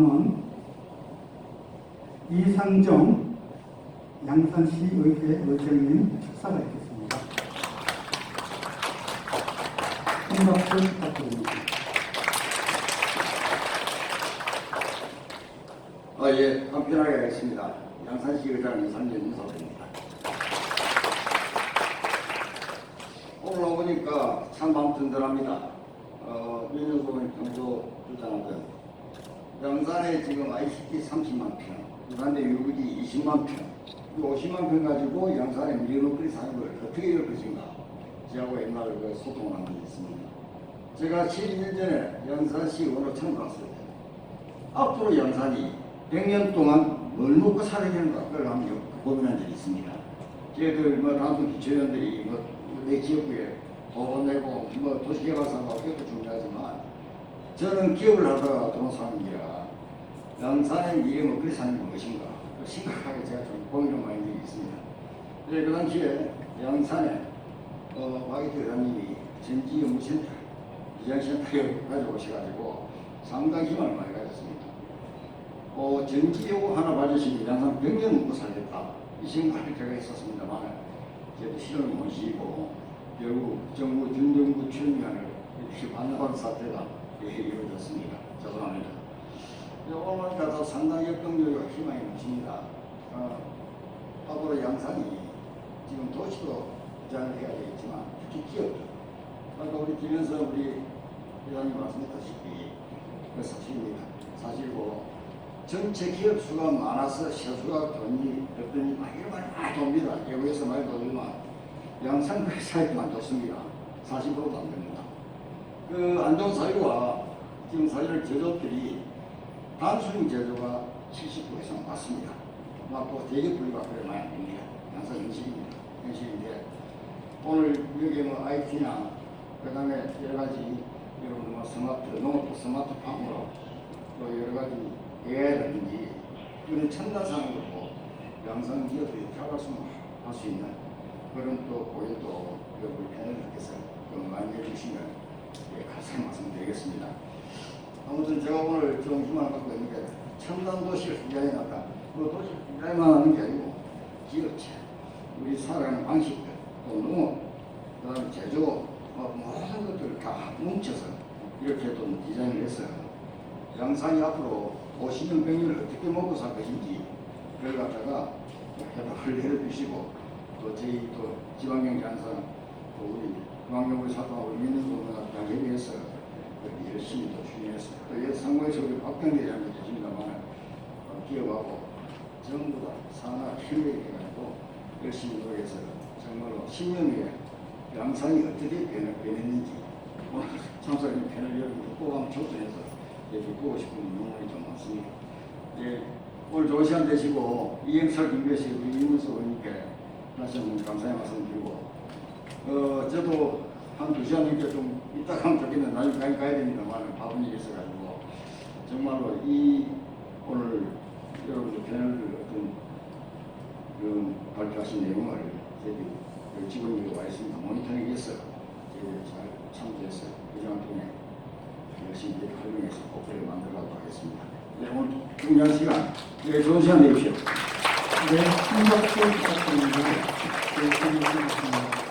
다음은 이상정 양산시의회 의장님 축사가 있겠습니다. 큰 박수 부탁드립니다. 아, 예, 간편하게 하겠습니다. 양산시 의장 이상전 인사드립니다. 오늘 와보니까 참 마음 든든합니다. 어, 민주공원 평소 주장하던 양산에 지금 ICT 30만 평, 부산대 유구지 20만 평, 이 50만 평 가지고 양산에 사는 걸 어떻게 이룰 것인가 저하고 옛날 그 소통을 한 적이 있습니다. 제가 12년 전에 양산시 처음 갔을 때 앞으로 양산이 100년 동안 뭘 먹고 살아야 되는가 그걸 한번 고민한 적이 있습니다. 저희들 뭐 다음 기초위원들이 뭐 내 지역구에 돈 내고 뭐 도시개발사하고 이것도 중요하지만 저는 기업을 하다가 게라 양산의 미래 먹거리 사는 게 무엇인가 심각하게 제가 좀 고민을 많이 적이 있습니다. 네, 그 당시에 양산에 어, 박이태 의장님이 전지 연구센터 비장센터에 가져오셔가지고 상당히 희망을 많이 가졌습니다. 어, 전지요구 하나 봐주시면 양산 100년 먹고 살겠다. 이 생각을 제가 했었습니다만, 저도 실험을 모시고, 결국 정부, 준정부 출면을 이렇게 반납한 사태가 이렇게 이루어졌습니다. 죄송합니다. 오늘 가서 상당히 역동력과 희망이 넘칩니다. 어, 앞으로 양산이 지금 도시도 부장을 해야 되겠지만, 특히 기업도. 아까 우리 김현서 우리 회장님 말씀했다시피, 그 사실입니다. 사실고, 전체 기업 수가 많아서 세수가 돈이 이런 말이 많이 돕니다. 외국에서 많이 돌지만 양산 그 사이만 좋습니다. 40%도 안 됩니다. 그 안전 사유와 지금 사실 제조업들이 단순 제조가 70% 이상 맞습니다. 맞고 대기 분리가 그래 많이 안 됩니다. 양산 현실입니다. 현실인데 오늘 여기 뭐 IT나 그 다음에 여러 가지 여러분 뭐 스마트 농업도 스마트팜으로 또 여러 가지 AI라든지 이런 첨단산업으로 양산 기업들이 들어갈 수 할수 있는 그런 또 고객도 여러분 패널님께서 좀 많이 해주시면 예, 감사히 말씀드리겠습니다. 아무튼 제가 오늘 좀 희망을 갖고 있는 게 첨단 도시를 디자인한다그 도시 디자인만 하는 게 아니고 기업체, 우리 살아가는 방식들, 또 농업, 그 다음 제조, 뭐 모든 것들을 다 뭉쳐서 이렇게 좀 디자인을 해서 양산이 앞으로 50년, 100년을 어떻게 먹고 살 것인지 그걸 갖다가 해답을 내려주시고 또 저희 또 지방경제안산 또 우리 중앙경제 사도와 우리 민주노동과 협의해서 그렇게 열심히 또 추진해서 또 상무에서 우리 박병대 장도 계십니다만 어, 기업하고 전부 다 산하 협력해가지고 열심히 노력해서 정말로 10년 후에 양산이 어떻게 변, 변했는지 오늘 참석인 패널 여러분들 꼭 한번 초청해서 여기 보고 싶은 영혼이 좀 많습니다. 예, 오늘 좋은 시간 되시고 이 행사를 준비하신 우리 이문수 의원님께 다시 한번 감사의 말씀 드리고 어, 저도 한 두 시간 넘게 좀 이따 가면 좋겠는데 나중에 가야, 가야 됩니다만 바쁜 일이 있어가지고 정말로 이 오늘 여러분들 패널들 어떤 그 발표하신 내용을 저희들이 그 직원들이 와 있습니다. 모니터링 위해서 저희들이 잘 참조해서 의장을 통해 열심히 이렇게 활용해서 목표를 만들어가도록 하겠습니다. 네, 오늘 중요한 시간, 네, 좋은 시간 되십시오. 네, 큰 박수 부탁드립니다. 네, 수고하셨습니다.